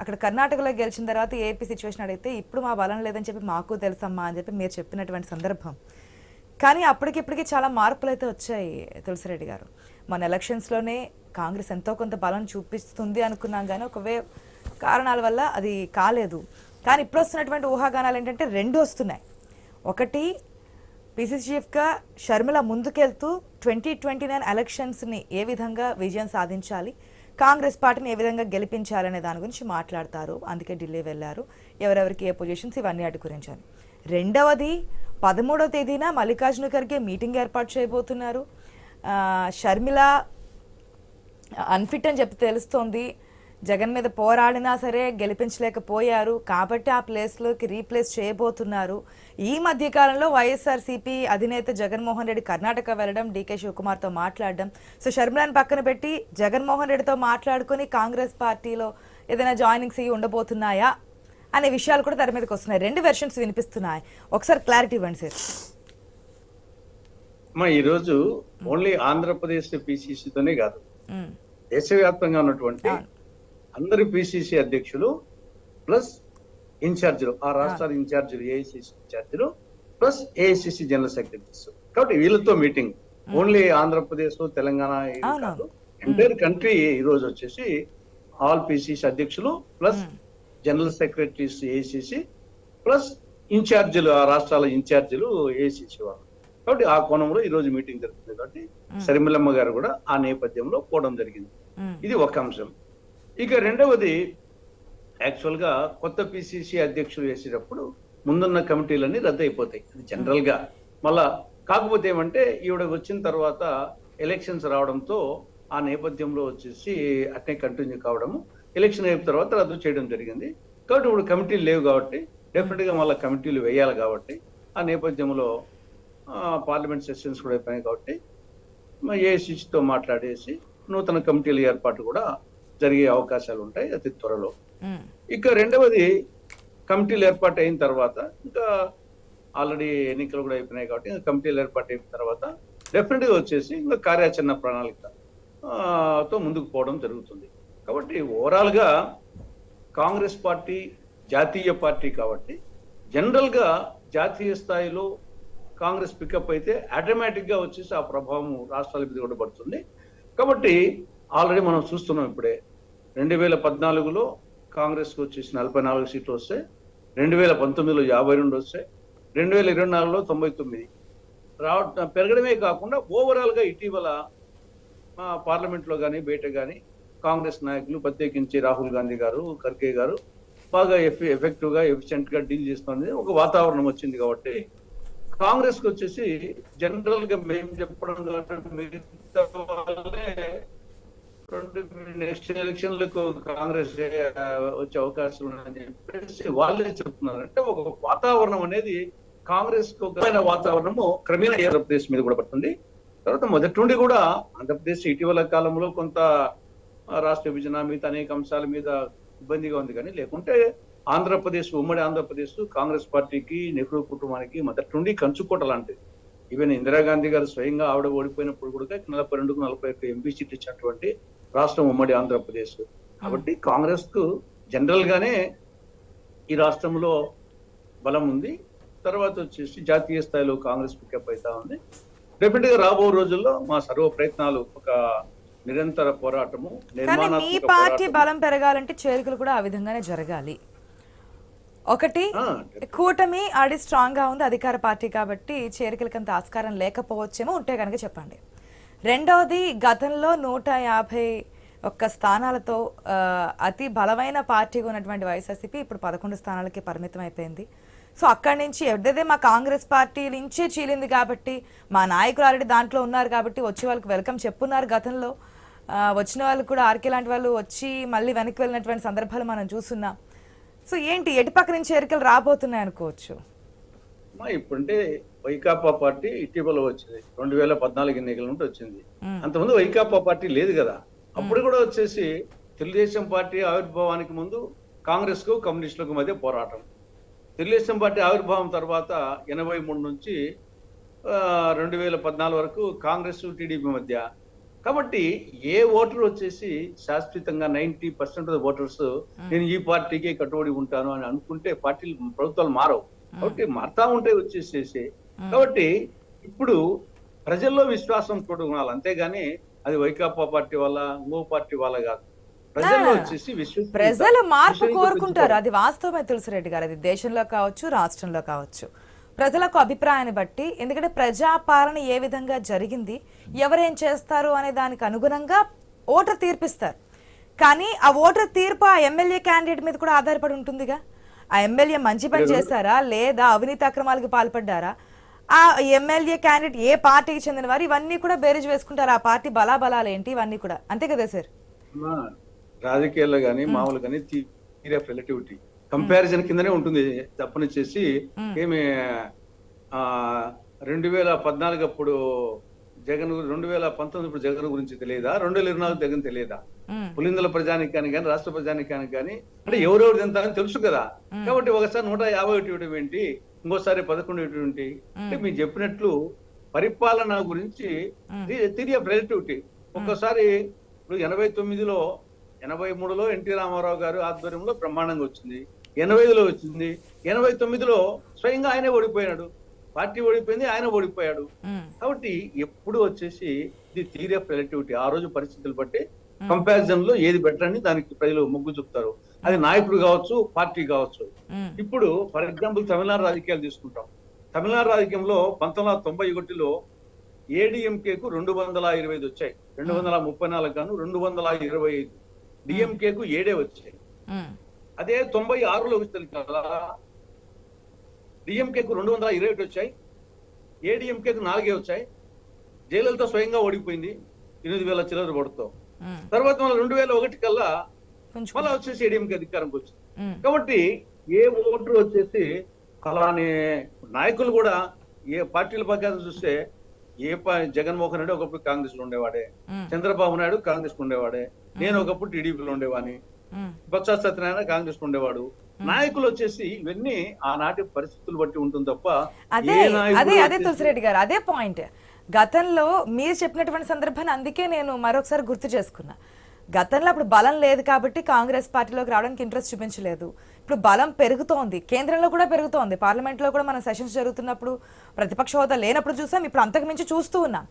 అక్కడ కర్ణాటకలో గెలిచిన తర్వాత ఏపీ సిచ్యువేషన్ అడిగితే ఇప్పుడు మా బలం లేదని చెప్పి మాకు తెలుసమ్మా అని చెప్పి మీరు చెప్పినటువంటి సందర్భం. కానీ అప్పటికిప్పటికీ చాలా మార్పులు అయితే వచ్చాయి తులసిరెడ్డి గారు. మన ఎలక్షన్స్లోనే కాంగ్రెస్ ఎంతో కొంత బలం చూపిస్తుంది అనుకున్నాం కానీ ఒకవే కారణాల వల్ల అది కాలేదు. కానీ ఇప్పుడు వస్తున్నటువంటి ఊహాగానాలు ఏంటంటే రెండు వస్తున్నాయి. ఒకటి పిసిసి చీఫ్గా షర్మిల ముందుకెళ్తూ ట్వంటీ ట్వంటీ నైన్ ఎలక్షన్స్ని ఏ విధంగా విజయం సాధించాలి? కాంగ్రెస్ పార్టీని ఏ విధంగా గెలిపించాలనే దాని గురించి మాట్లాడతారు. అందుకే ఢిల్లీ వెళ్ళారు. ఎవరెవరికి ఏ పొజిషన్స్ ఇవన్నీ వాటి గురించి రెండవది పదమూడవ తేదీన మల్లికార్జున ఖర్గే మీటింగ్ ఏర్పాటు చేయబోతున్నారు. షర్మిల అన్ఫిట్ అని చెప్పి తెలుస్తోంది. జగన్ మీద పోరాడినా సరే గెలిపించలేకపోయారు. కాబట్టి ఆ ప్లేస్లోకి రీప్లేస్ చేయబోతున్నారు. ఈ మధ్య కాలంలో వైఎస్ఆర్సీపీ అధినేత జగన్మోహన్ రెడ్డి కర్ణాటక వెళ్ళడం డీకే శివకుమార్తో మాట్లాడడం. సో షర్మిలాని పక్కన పెట్టి జగన్మోహన్ రెడ్డితో మాట్లాడుకొని కాంగ్రెస్ పార్టీలో ఏదైనా జాయినింగ్స్ ఇవి ఉండబోతున్నాయా అనే విషయాలు కూడా తెర మీదకి వస్తున్నాయి. రెండు వెర్షన్స్ వినిపిస్తున్నాయి. ఒకసారి క్లారిటీ ఇవ్వండి సార్. అమ్మా ఈరోజు ఓన్లీ ఆంధ్రప్రదేశ్ పిసిసితోనే కాదు. ఉమ్, దేశవ్యాప్తంగా ఉన్నటువంటి. అందరి పిసిసి అధ్యక్షులు ప్లస్ ఇన్ఛార్జీలు ఆ రాష్ట్రాల ఇన్ఛార్జీలు ఏఐసిసి ఇన్ఛార్జీలు ప్లస్ ఏఐసిసి జనరల్ సెక్రటరీస్. కాబట్టి వీళ్ళతో మీటింగ్. ఓన్లీ ఆంధ్రప్రదేశ్ తెలంగాణ. కాదు. ఎంటైర్ కంట్రీ ఈ రోజు వచ్చేసి ఆల్ పిసిసి అధ్యక్షులు plus general secretaries AICC plus ఇన్ఛార్జీలు ఆ రాష్ట్రాల ఇన్ఛార్జీలు ఏఐసిసి వాళ్ళు. కాబట్టి ఆ కోణంలో ఈ రోజు మీటింగ్ జరుగుతుంది. కాబట్టి శర్మిలమ్మ గారు కూడా ఆ నేపథ్యంలో పోవడం జరిగింది. ఇది ఒక అంశం. ఇక రెండవది యాక్చువల్గా కొత్త పిసిసి అధ్యక్షులు వేసేటప్పుడు ముందున్న కమిటీలన్నీ రద్దు అయిపోతాయి జనరల్గా జనరల్గా మళ్ళా కాకపోతే ఏమంటే ఈవిడ వచ్చిన తర్వాత ఎలక్షన్స్ రావడంతో ఆ నేపథ్యంలో వచ్చేసి అట్నే కంటిన్యూ కావడము. ఎలక్షన్ అయిన తర్వాత రద్దు చేయడం జరిగింది. కాబట్టి ఇప్పుడు కమిటీలు లేవు కాబట్టి డెఫినెట్గా మళ్ళీ కమిటీలు వేయాలి కాబట్టి ఆ నేపథ్యంలో పార్లమెంట్ సెషన్స్ కూడా అయిపోయాయి కాబట్టి ఏఐసిసితో మాట్లాడేసి నూతన కమిటీల ఏర్పాటు కూడా జరిగే అవకాశాలు ఉంటాయి అతి త్వరలో. ఇక రెండవది కమిటీలు ఏర్పాటు అయిన తర్వాత ఇంకా ఆల్రెడీ ఎన్నికలు కూడా అయిపోయినాయి కాబట్టి ఇంకా కమిటీలు ఏర్పాటు అయిన తర్వాత డెఫినెట్గా వచ్చేసి ఇంకా కార్యాచరణ ప్రణాళిక తో ముందుకు పోవడం జరుగుతుంది. కాబట్టి ఓవరాల్గా కాంగ్రెస్ పార్టీ జాతీయ పార్టీ కాబట్టి జనరల్గా జాతీయ స్థాయిలో కాంగ్రెస్ పికప్ అయితే ఆటోమేటిక్గా వచ్చేసి ఆ ప్రభావం రాష్ట్రాల మీద కూడా పడుతుంది. కాబట్టి ఆల్రెడీ మనం చూస్తున్నాం ఇప్పుడే రెండు వేల పద్నాలుగులో కాంగ్రెస్కి వచ్చేసి నలభై నాలుగు సీట్లు వస్తాయి రెండు వేల పంతొమ్మిదిలో యాభై రెండు వస్తాయి రెండు వేల ఇరవై నాలుగులో తొంభై తొమ్మిది. రావడం పెరగడమే కాకుండా ఓవరాల్గా ఇటీవల పార్లమెంట్లో పార్లమెంట్లో కానీ బయట కానీ కాంగ్రెస్ నాయకులు ప్రత్యేకించి రాహుల్ గాంధీ గారు ఖర్గే గారు బాగా ఎఫ్- ఎఫెక్టివ్గా ఎఫిషియెంట్గా డీల్ చేస్తుంది ఒక వాతావరణం వచ్చింది కాబట్టి కాంగ్రెస్కి వచ్చేసి జనరల్గా మేము చెప్పడం మిగతా వాళ్ళే రెండు నెక్స్ట్ ఎలక్షన్లకు కాంగ్రెస్ వచ్చే అవకాశం ఉన్నాయని చెప్పేసి వాళ్ళే చెప్తున్నారు. అంటే ఒక వాతావరణం అనేది కాంగ్రెస్కు వాతావరణము క్రమేణా ఆంధ్రప్రదేశ్ మీద కూడా పడుతుంది. తర్వాత మొదటి నుండి కూడా ఆంధ్రప్రదేశ్ ఇటీవల కాలంలో కొంత రాష్ట్ర విభజన మీద అనేక అంశాల మీద ఇబ్బందిగా ఉంది. కానీ లేకుంటే ఆంధ్రప్రదేశ్ ఉమ్మడి ఆంధ్రప్రదేశ్ కాంగ్రెస్ పార్టీకి నెహ్రూ కుటుంబానికి మొదటి నుండి కంచుకోట లాంటిది. ఈవెన్ ఇందిరాగాంధీ గారు స్వయంగా ఆవిడ ఓడిపోయినప్పుడు కూడా నలభై రెండుకు నలభై ఒక్క ఎంపీ సీట్లు ఇచ్చినటువంటి రాష్ట్రం ఉమ్మడి ఆంధ్రప్రదేశ్. కాబట్టి కాంగ్రెస్కు జనరల్ గానే ఈ రాష్ట్రంలో బలం ఉంది. తర్వాత వచ్చేసి జాతీయ స్థాయిలో కాంగ్రెస్ పికప్ అవుతా ఉంది. డెఫినెట్గా రాబో రోజుల్లో మా సర్వ ప్రయత్నాలు ఒక నిరంతర పోరాటము కానీ మీ పార్టీ. బలం పెరగాలంటే చేరికలు కూడా ఆ విధంగానే జరగాలి. ఒకటి కూటమి ఆడి స్ట్రాంగ్గా ఉంది అధికార పార్టీ కాబట్టి చేరికలకి అంత ఆస్కారం లేకపోవచ్చేమో ఉంటే కనుక చెప్పండి. రెండవది గతంలో నూట యాభై ఒక్క స్థానాలతో అతి బలమైన పార్టీగా ఉన్నటువంటి వైఎస్ఆర్సీపీ ఇప్పుడు పదకొండు స్థానాలకి పరిమితం అయిపోయింది. సో అక్కడి నుంచి ఎప్పుడైతే మా కాంగ్రెస్ పార్టీ నుంచే చీలింది కాబట్టి మా నాయకులు ఆల్రెడీ దాంట్లో ఉన్నారు కాబట్టి వచ్చే వాళ్ళకి వెల్కమ్ చెప్పున్నారు గతంలో. వచ్చిన వాళ్ళు కూడా ఆర్కే లాంటి వాళ్ళు వచ్చి మళ్ళీ వెనక్కి వెళ్ళినటువంటి సందర్భాలు మనం చూస్తున్నాం. సో ఏంటి ఎటుపక్క నుంచి చేరికలు రాబోతున్నాయి అనుకోవచ్చు? అమ్మా, ఇప్పుడంటే వైకాపా పార్టీ ఇటీవల వచ్చింది. రెండు వేల పద్నాలుగు ఎన్నికల నుండి వచ్చింది. అంతకుముందు వైకాపా పార్టీ లేదు కదా. అప్పుడు కూడా వచ్చేసి తెలుగుదేశం పార్టీ ఆవిర్భావానికి ముందు కాంగ్రెస్కు కమ్యూనిస్టులకు మధ్య పోరాటం. తెలుగుదేశం పార్టీ ఆవిర్భావం తర్వాత ఎనభై మూడు నుంచి రెండు వేల పద్నాలుగు వరకు కాంగ్రెస్ టీడీపీ మధ్య. కాబట్టి ఏ ఓటర్ వచ్చేసి శాశ్వతంగా నైన్టీ పర్సెంట్ ఆఫ్ ఓటర్స్ నేను ఈ పార్టీకి కట్టుబడి ఉంటాను అని అనుకుంటే పార్టీలు ప్రభుత్వాలు మారవు. కాబట్టి మారుతా ఉంటే వచ్చేసేసి కాబట్టి ఇప్పుడు ప్రజల్లో విశ్వాసం ఉండాలి. అంతేగాని అది వైకాపా పార్టీ వల్ల ఇంకో పార్టీ వల్ల కాదు. ప్రజలు మార్పు కోరుకుంటారు. అది వాస్తవమే తులసిరెడ్డి గారు. అది దేశంలో కావచ్చు రాష్ట్రంలో కావచ్చు. ప్రజలకు అభిప్రాయాన్ని బట్టి ఎందుకంటే ప్రజాపాలన ఏ విధంగా జరిగింది ఎవరేం చేస్తారు అనే దానికి అనుగుణంగా ఓటర్ తీర్పిస్తారు. కానీ ఆ ఓటర్ తీర్పు ఆ ఎమ్మెల్యే క్యాండిడేట్ మీద కూడా ఆధారపడి ఉంటుందిగా. ఆ ఎమ్మెల్యే మంచి పని చేశారా లేదా అవినీతి అక్రమాలకు పాల్పడ్డారా? ఆ ఎమ్మెల్యే క్యాండిడేట్ ఏ పార్టీకి చెందిన వారు ఇవన్నీ కూడా బేరీజ్ వేసుకుంటారు. ఆ పార్టీ బలాబలాలు ఏంటి ఇవన్నీ కూడా. అంతే కదా సార్? రాజకీయాల్లో కానీ మామూలు కానీ థియరీ ఆఫ్ రిలేటివిటీ కంపారిజన్ కిందనే ఉంటుంది. తప్పనిచ్చేసి ఏమి ఆ రెండు వేల పద్నాలుగు అప్పుడు జగన్ రెండు వేల పంతొమ్మిది ఇప్పుడు జగన్ గురించి తెలియదా? రెండు వేల ఇరవై నాలుగు జగన్ తెలియదా? పులిందల ప్రజానికానికి కానీ రాష్ట్ర ప్రజానికానికి కానీ అంటే ఎవరెవరు అని తెలుసు కదా. కాబట్టి ఒకసారి నూట యాభై ఒకటి ఏంటి? ఇంకోసారి పదకొండు ఇవ్వడం ఏంటి అంటే మీరు చెప్పినట్లు పరిపాలన గురించి ఆఫ్ రిలేటివిటీ ఒక్కసారి ఇప్పుడు ఎనభై తొమ్మిదిలో ఎనభై మూడులో ఎన్టీ రామారావు గారు ఆధ్వర్యంలో బ్రహ్మాండంగా వచ్చింది. ఎనభై ఐదులో వచ్చింది. ఎనభై తొమ్మిదిలో స్వయంగా ఆయనే ఓడిపోయాడు పార్టీ ఓడిపోయింది ఆయన ఓడిపోయాడు. కాబట్టి ఎప్పుడు వచ్చేసి ఇది థియరీ ఆఫ్ రిలేటివిటీ ఆ రోజు పరిస్థితులు బట్టి కంపారిజన్లో ఏది బెటర్ అని దానికి ప్రజలు మొగ్గు చూపుతారు. అది నాయకుడు కావచ్చు పార్టీ కావచ్చు. ఇప్పుడు ఫర్ ఎగ్జాంపుల్ తమిళనాడు రాజకీయాలు తీసుకుంటాం. తమిళనాడు రాజకీయంలో పంతొమ్మిది వందల తొంభై ఒకటిలో ఏడిఎంకేకు రెండు వందల ఇరవై ఐదు వచ్చాయి. రెండు వందల ముప్పై నాలుగు గాను రెండు వందల ఇరవై ఐదు. డిఎంకేకు ఏడే వచ్చాయి. అదే తొంభై ఆరులో వచ్చింది కదా డిఎంకేకు రెండు వందల ఇరవై ఒకటి వచ్చాయి. ఏడిఎంకేకు నాలుగే వచ్చాయి. జయలలిత స్వయంగా ఓడిపోయింది. ఎనిమిది వేల చిల్లర ఉమ్, తర్వాత మళ్ళీ రెండు వేల ఒకటి కల్లా మళ్ళీ వచ్చేసి ఏడిఎంకే అధికారంకి వచ్చింది. కాబట్టి ఏ ఓటర్ వచ్చేసి అలానే నాయకులు కూడా ఏ పార్టీల ప్రకారం చూస్తే ఏ జగన్మోహన్ రెడ్డి ఒకప్పుడు కాంగ్రెస్లో ఉండేవాడే చంద్రబాబు నాయుడు కాంగ్రెస్లో ఉండేవాడే నేను ఒకప్పుడు టీడీపీలో ఉండేవాని బొత్స సత్యనారాయణ కాంగ్రెస్లో ఉండేవాడు. నాయకులు వచ్చేసి ఇవన్నీ ఆనాటి పరిస్థితులు బట్టి ఉంటుంది తప్ప అదే అదే అదే తులసిరెడ్డి గారు అదే పాయింట్ గతంలో మీరు చెప్పినటువంటి సందర్భాన్ని అందుకే నేను మరొకసారి గుర్తు చేసుకున్నా. గతంలో అప్పుడు బలం లేదు కాబట్టి కాంగ్రెస్ పార్టీలోకి రావడానికి ఇంట్రెస్ట్ చూపించలేదు. ఇప్పుడు బలం పెరుగుతోంది. కేంద్రంలో కూడా పెరుగుతోంది. పార్లమెంట్లో కూడా మన సెషన్స్ జరుగుతున్నప్పుడు ప్రతిపక్ష హోదా లేనప్పుడు చూసాం. ఇప్పుడు అంతకుమించి చూస్తూ ఉన్నాం.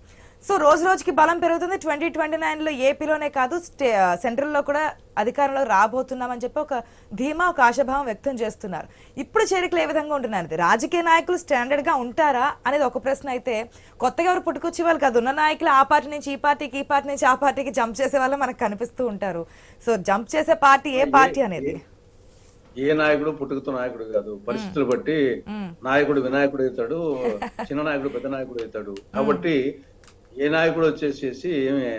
సో రోజు రోజుకి బలం పెరుగుతుంది. ట్వంటీ ట్వంటీ నైన్లో ఏపీలోనే కాదు స్టే సెంట్రల్లో కూడా అధికారంలో రాబోతున్నామని చెప్పి ఒక ధీమా ఒక ఆశాభావం వ్యక్తం చేస్తున్నారు. ఇప్పుడు చేరికలు ఏ విధంగా ఉంటున్నారు రాజకీయ నాయకులు స్టాండర్డ్గా ఉంటారా అనేది ఒక ప్రశ్న అయితే కొత్తగా ఎవరు పుట్టుకొచ్చే వాళ్ళు కాదు. ఉన్న నాయకులు ఆ పార్టీ నుంచి ఈ పార్టీకి ఈ పార్టీ నుంచి ఆ పార్టీకి జంప్ చేసే వాళ్ళు మనకు కనిపిస్తూ ఉంటారు. సో జంప్ చేసే పార్టీ ఏ పార్టీ అనేది? ఏ నాయకుడు పుట్టుకతో నాయకుడు కాదు. పరిస్థితులు బట్టి. నాయకుడు వినాయకుడు అవుతాడు చిన్న నాయకుడు పెద్ద నాయకుడు అవుతాడు. కాబట్టి ఏ నాయకుడు వచ్చేసేసి ఏమి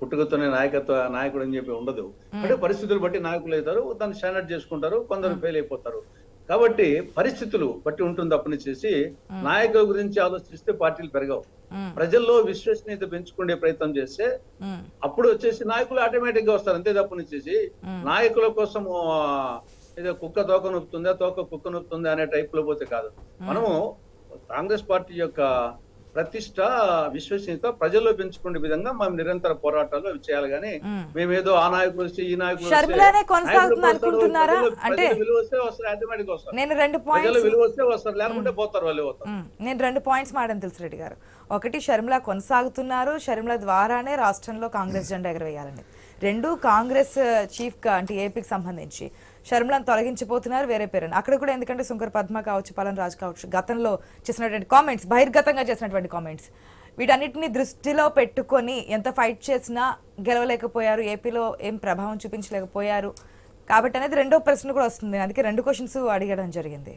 పుట్టుకతోనే నాయకత్వ నాయకుడు అని చెప్పి ఉండదు. అంటే పరిస్థితులు బట్టి నాయకులు అవుతారు దాన్ని స్టాండర్డ్ చేసుకుంటారు కొందరు ఫెయిల్ అయిపోతారు. కాబట్టి పరిస్థితులు బట్టి ఉంటుంది అప్పటి చేసి నాయకుల గురించి ఆలోచిస్తే పార్టీలు పెరగవు. ప్రజల్లో విశ్వసనీయత పెంచుకునే ప్రయత్నం చేస్తే. అప్పుడు వచ్చేసి నాయకులు ఆటోమేటిక్గా వస్తారు. అంతే తప్ప చేసి నాయకుల కోసం ఏదో కుక్క తోక నొప్పుతుందా తోక కుక్క నొప్పుతుందా అనే టైప్లో పోతే కాదు. మనము కాంగ్రెస్ పార్టీ యొక్క ప్రతిష్ట విశ్వసనీయత ప్రజల్లో పెంచుకునే విధంగా మనం నిరంతర పోరాటాలు అవి చేయాలి. కానీ మ్మ్. మేమేదో ఆ ఈ నాయకుడు వస్తే, వస్తారు. లేకుంటే పోతారు వాళ్ళు. నేను రెండు పాయింట్స్ మాడని తులసిరెడ్డి గారు. ఒకటి షర్మిల కొనసాగుతున్నారు. షర్మిల ద్వారానే రాష్ట్రంలో కాంగ్రెస్ జెండా ఎగరవేయాలని రెండు కాంగ్రెస్ చీఫ్గా అంటే ఏపీకి సంబంధించి. షర్మిలను తొలగించిపోతున్నారు వేరే పేరు అక్కడ కూడా ఎందుకంటే శంకర్ పద్మ కావచ్చు పలన్ రాజ్ కావచ్చు గతంలో చేసినటువంటి కామెంట్స్ బహిర్గతంగా చేసినటువంటి కామెంట్స్ వీటన్నిటిని దృష్టిలో పెట్టుకొని ఎంత ఫైట్ చేసినా గెలవలేకపోయారు ఏపీలో ఏం ప్రభావం చూపించలేకపోయారు. కాబట్టి అనేది రెండో ప్రశ్న కూడా వస్తుంది. అందుకే రెండు క్వశ్చన్స్ అడిగడం జరిగింది.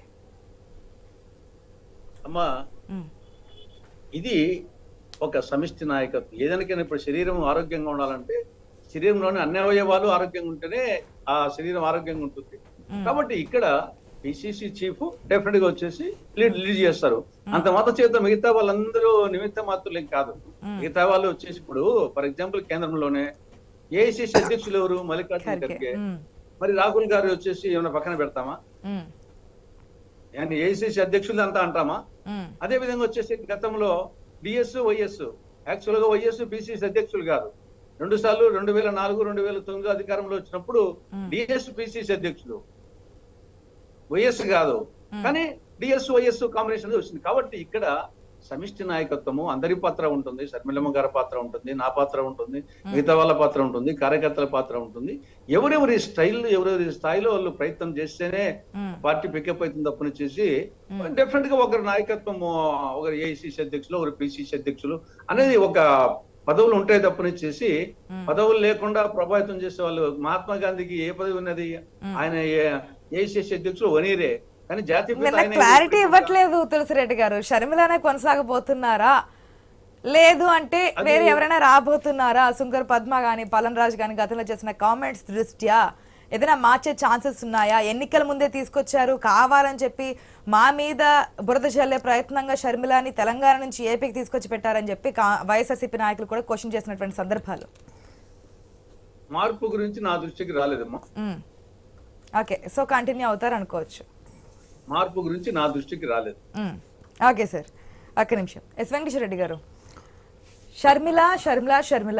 అమ్మా మ్మ్. ఇది ఒక సమిష్టి నాయకత్వం. ఏదైనా ఇప్పుడు శరీరం ఆరోగ్యంగా ఉండాలంటే శరీరంలోని అన్ని అవయవాలు ఆరోగ్యంగా ఉంటేనే ఆ శరీరం ఆరోగ్యంగా ఉంటుంది. కాబట్టి ఇక్కడ పిసిసి చీఫ్ డెఫినెట్గా వచ్చేసి లీడ్ లీడ్ చేస్తారు. అంత మాత్రం చేత మిగతా వాళ్ళందరూ నిమిత్త మాత్రులేం కాదు. మిగతా వాళ్ళు వచ్చేసి ఇప్పుడు ఫర్ ఎగ్జాంపుల్ కేంద్రంలోనే ఏఐసిసి అధ్యక్షులు ఎవరు? మల్లికార్జున ఖర్గే. మరి రాహుల్ గారు వచ్చేసి ఏమైనా పక్కన పెడతామా. ఏఐసిసి అధ్యక్షులు అంతా అంటామా. అదే విధంగా వచ్చేసి గతంలో డిఎస్ వైఎస్ యాక్చువల్గా వైఎస్ పిసిసి అధ్యక్షులు కాదు రెండు సార్లు రెండు వేల నాలుగు రెండు వేల తొమ్మిది అధికారంలో వచ్చినప్పుడు డిఎస్ పిసిసి అధ్యక్షులు వైఎస్ కాదు. కానీ డిఎస్ వైఎస్ కాంబినేషన్ వచ్చింది. కాబట్టి ఇక్కడ సమిష్టి నాయకత్వము అందరి పాత్ర ఉంటుంది. శర్మిలమ్మ గారి పాత్ర ఉంటుంది నా పాత్ర ఉంటుంది మిగతా వాళ్ళ పాత్ర ఉంటుంది కార్యకర్తల పాత్ర ఉంటుంది. ఎవరెవరి స్టైల్ ఎవరెవరి స్థాయిలో వాళ్ళు ప్రయత్నం చేస్తేనే. పార్టీ పికప్ అవుతుంది తప్పని చేసి డెఫినెట్గా ఒకరి నాయకత్వం ఒకరు ఏఐసిసి అధ్యక్షులు ఒకరు పిసిసి అధ్యక్షులు అనేది ఒక పదవులు ఉంటాయి తప్పని చేసి పదవులు లేకుండా ప్రభావితం చేసే వాళ్ళు మహాత్మా గాంధీకి ఏ పదవి ఉన్నది? ఆయన ఏఐసిసి అధ్యక్షులు వనీరే. కానీ జాతీయ క్లారిటీ ఇవ్వట్లేదు తులసిరెడ్డి గారు. షర్మిలానే కొనసాగబోతున్నారా? లేదు అంటే వేరే ఎవరైనా రాబోతున్నారా? సుంకర్ పద్మ గాని పలన్ రాజ్ గాని గతంలో చేసిన కామెంట్స్ దృష్ట్యా? ఏదైనా మార్చే ఛాన్సెస్ ఉన్నాయా? ఎన్నికల ముందే తీసుకొచ్చారు కావాలని చెప్పి మా మీద బురద చల్లే ప్రయత్నంగా షర్మిలాని తెలంగాణ నుంచి ఏపీకి తీసుకొచ్చి పెట్టారని చెప్పి వైఎస్ఆర్సీపీ నాయకులు కూడా క్వశ్చన్ చేసినటువంటి సందర్భాలు. మార్పు గురించి నా దృష్టికి రాలేదమ్మా. మ్మ్. ఓకే సో కంటిన్యూ అవుతారు అనుకోవచ్చు. మార్పు గురించి నా దృష్టికి రాలేదు. ఓకే సార్ ఒక్క నిమిషం. ఎస్ వెంకటేశ్వర రెడ్డి గారు. షర్మిల షర్మిల షర్మిల.